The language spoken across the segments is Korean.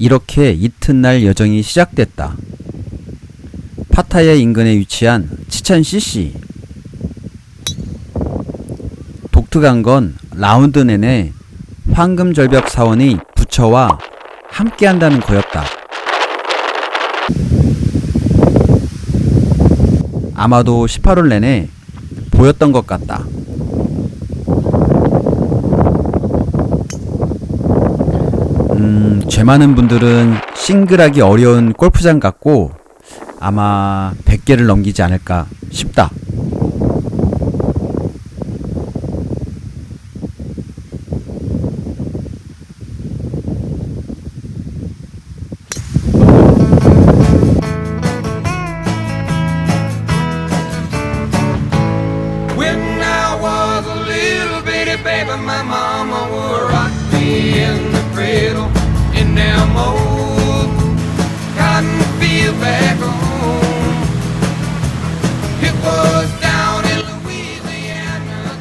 이렇게 이튿날 여정이 시작됐다. 파타야 인근에 위치한 CC. 독특한 건 라운드 내내 황금절벽 사원의 부처와 함께 한다는 거였다. 아마도 18월 내내 보였던 것 같다. 음, 죄 많은 분들은 싱글하기 어려운 골프장 같고 아마 100개를 넘기지 않을까 싶다.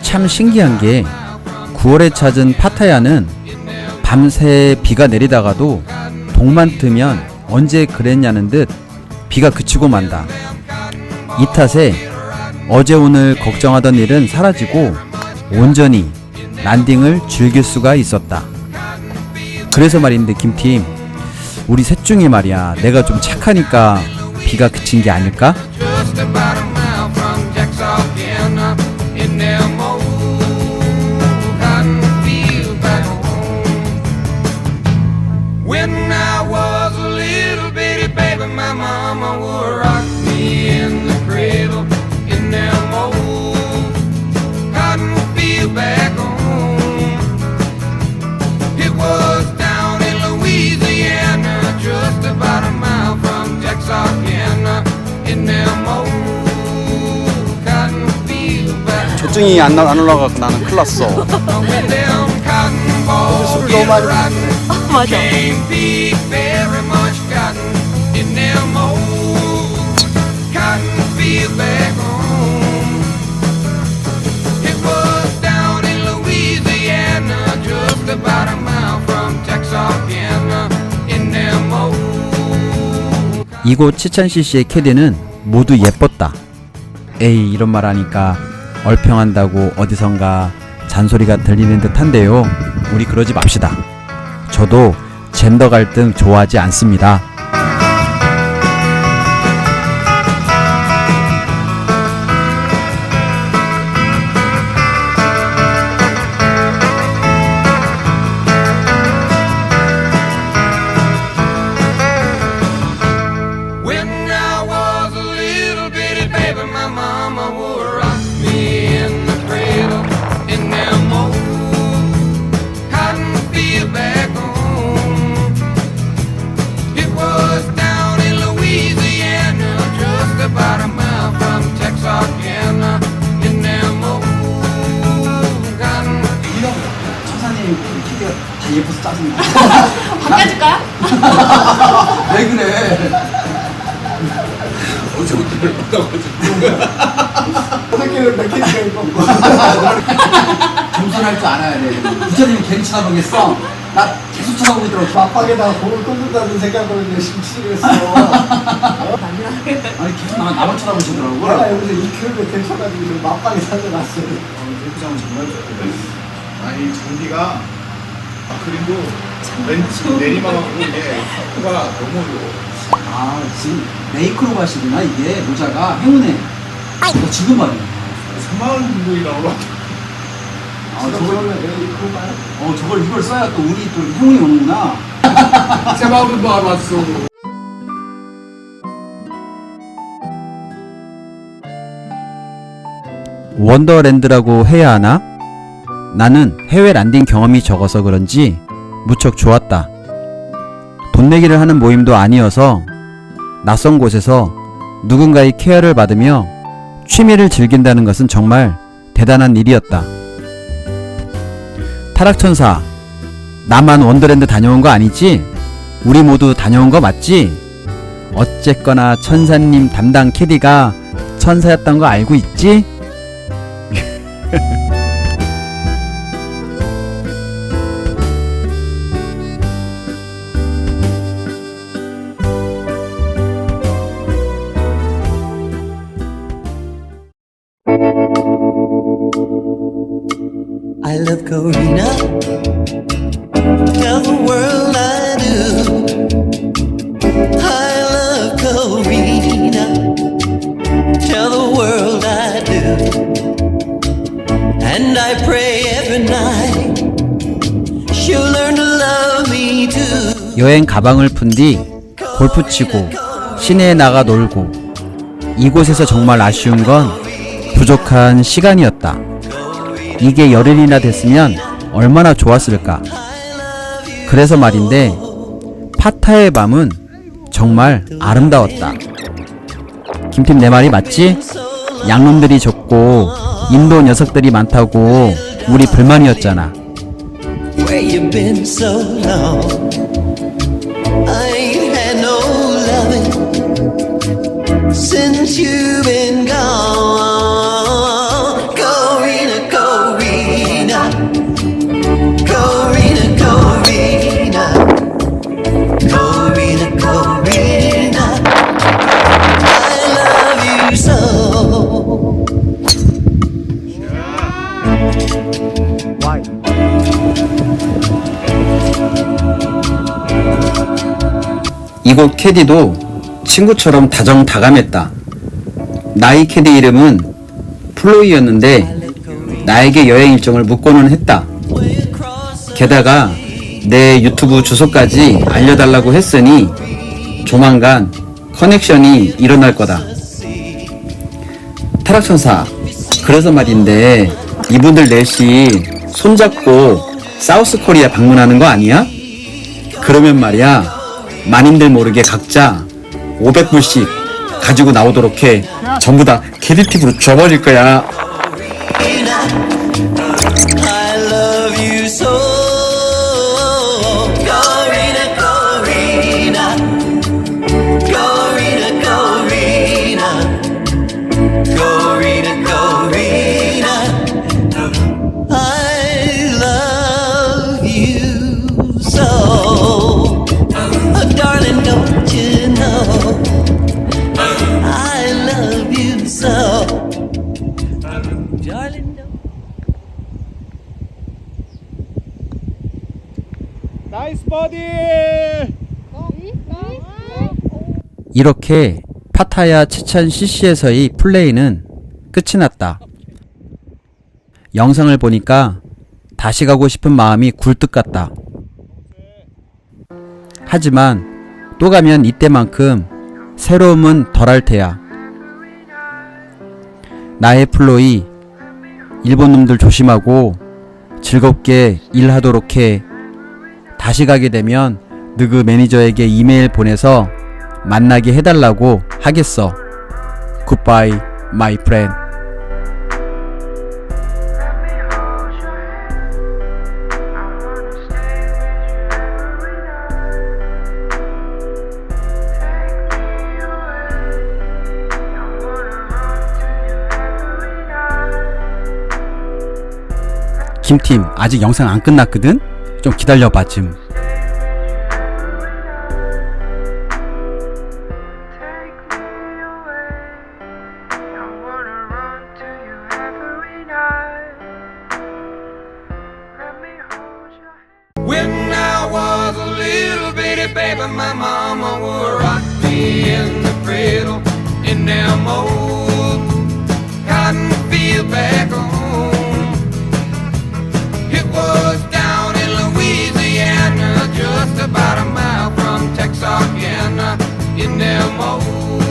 참 신기한 게 9월에 찾은 파타야는 밤새 비가 내리다가도 동만 뜨면 언제 그랬냐는 듯 비가 그치고 만다. 이 탓에 어제 오늘 걱정하던 일은 사라지고 온전히 란딩을 즐길 수가 있었다. 그래서 말인데 김팀 우리 셋 중에 말이야 내가 좀 착하니까 비가 그친 게 아닐까? 조증이 안, 나- 안 올라가고 나는 큰일 났어. balls 너무 많이 맞아. 이곳 치찬CC의 캐디는 모두 예뻤다. 에이 이런 말 하니까 얼평한다고 어디선가 잔소리가 들리는 듯한데요. 우리 그러지 맙시다. 저도 젠더 갈등 좋아하지 않습니다. 천사님 키가 다 예뻐서 짜증나. 바꿔줄까요? 왜 그래? 새끼는 내 캐릭터 이거 겸손할 줄 알아야 돼. 부처님이 괜히 쳐다보겠어? 나 계속 쳐다보고 있더라고. 맞박에다가 공을 끊는다는 생각으로 열심히 했어 아니 계속 나, 나만 쳐다보시더라고. 내가 여기서 2km 대쳐가지고 지금 맞박에 살려놨어 골프장은 정말 좋거든. 아니 장비가 아, 그리고 렌치 내리막하고 이게 가 너무. 아 지금 메이크로 가시구나 이게 모자가 행운해. 어, 지금 말이야. 3만 원 정도이라고 올라. 아 저걸 어 저걸 이걸 써야 또 운이 또 행운이 오는구나. 세바우드 뭐 알았어. 원더랜드라고 해야 하나? 나는 해외 란딩 경험이 적어서 그런지 무척 좋았다. 돈 내기를 하는 모임도 아니어서 낯선 곳에서 누군가의 케어를 받으며 취미를 즐긴다는 것은 정말 대단한 일이었다. 타락천사, 나만 원더랜드 다녀온 거 아니지? 우리 모두 다녀온 거 맞지? 어쨌거나 천사님 담당 캐디가 천사였던 거 알고 있지? Karina. Tell the world I do. I love Karina. Tell the world I do. And I pray every night she'll learn to love me too. 여행 가방을 푼 뒤 골프 치고 시내에 나가 놀고 이곳에서 정말 아쉬운 건 부족한 시간이었다. 이게 열흘이나 됐으면 얼마나 좋았을까. 그래서 말인데 파타의 밤은 정말 아름다웠다. 김팀 내 말이 맞지? 양놈들이 적고 인도 녀석들이 많다고 우리 불만이었잖아. Since you've been 이곳 캐디도 친구처럼 다정다감했다. 나이 캐디 이름은 플로이였는데 나에게 여행 일정을 묻고는 했다. 게다가 내 유튜브 주소까지 알려달라고 했으니 조만간 커넥션이 일어날 거다. 타락천사, 그래서 말인데 이분들 넷이 손잡고 사우스 코리아 방문하는 거 아니야? 그러면 말이야 마님들 모르게 각자 500불씩 가지고 나오도록 해 전부 다 캐디팁으로 줘버릴 거야 I love you so. 이렇게 파타야 치찬 CC에서의 플레이는 끝이 났다. 영상을 보니까 다시 가고 싶은 마음이 굴뚝 같다. 하지만 또 가면 이때만큼 새로움은 덜할 테야. 나의 플로이 일본 놈들 조심하고 즐겁게 일하도록 해. 다시 가게 되면 느그 매니저에게 이메일 보내서 만나게 해달라고 하겠어. 굿바이, 마이 프렌드. 김팀 아직 영상 안 끝났거든? 좀 기다려봐 좀. Bitty baby, my mama would rock me in the cradle in them old cotton field back home. It was down in Louisiana, just about a mile from Texarkana, in them old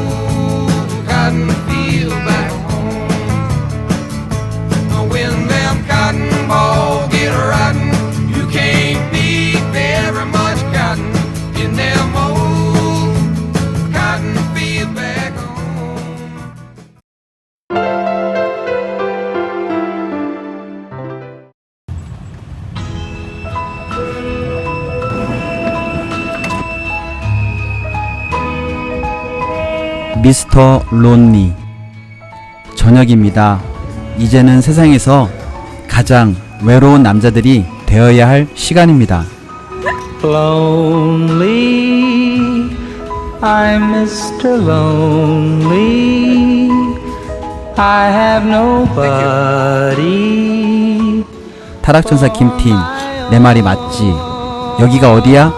미스터 론니 저녁입니다. 이제는 세상에서 가장 외로운 남자들이 되어야 할 시간입니다. Lonely, I'm Mr. Lonely. I have nobody. 타락천사 김팀 내 말이 맞지 여기가 어디야?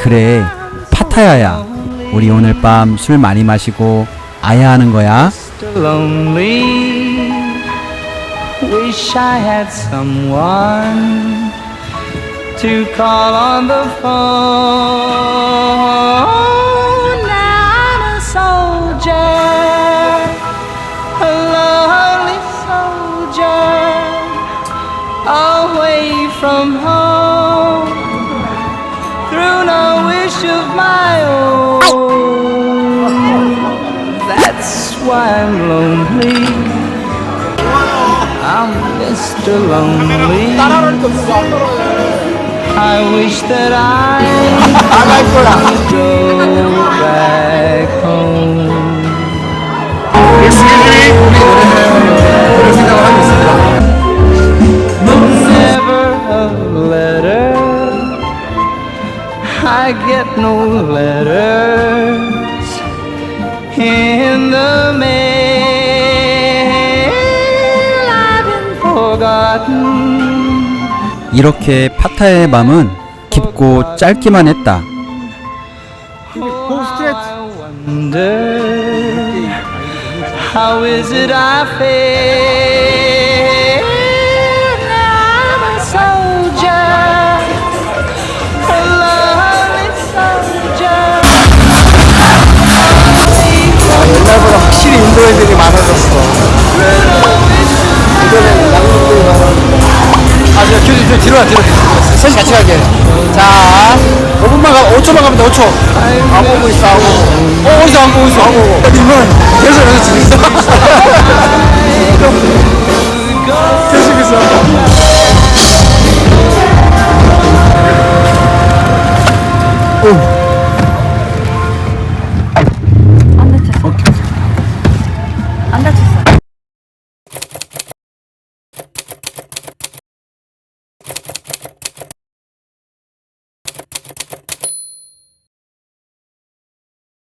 그래 파타야야 우리 오늘 밤 술 많이 마시고 아야 하는 거야. Wish I had someone to call on the phone. Now I'm a soldier, I'm Mr. Lonely. I wish that I could go back home. Never a letter. I get no letters forgotten. 이렇게 파타야의 밤은 깊고 짧기만 했다 Oh, I wonder how is it I feel? Now I'm a soldier, a lonely soldier. 옛날보다 확실히 인도 애들이 많아졌어. 저, 뒤로 와, 뒤로. 셋이 같이 갈게. 자, 5분만 가, 5초만 가면 돼, 5초. 안 보고 있어, 안 보고. 어, 어디서 안 보고 있어, 안 보고. 님은 계속 여기서 지금 있어. 계속 있어.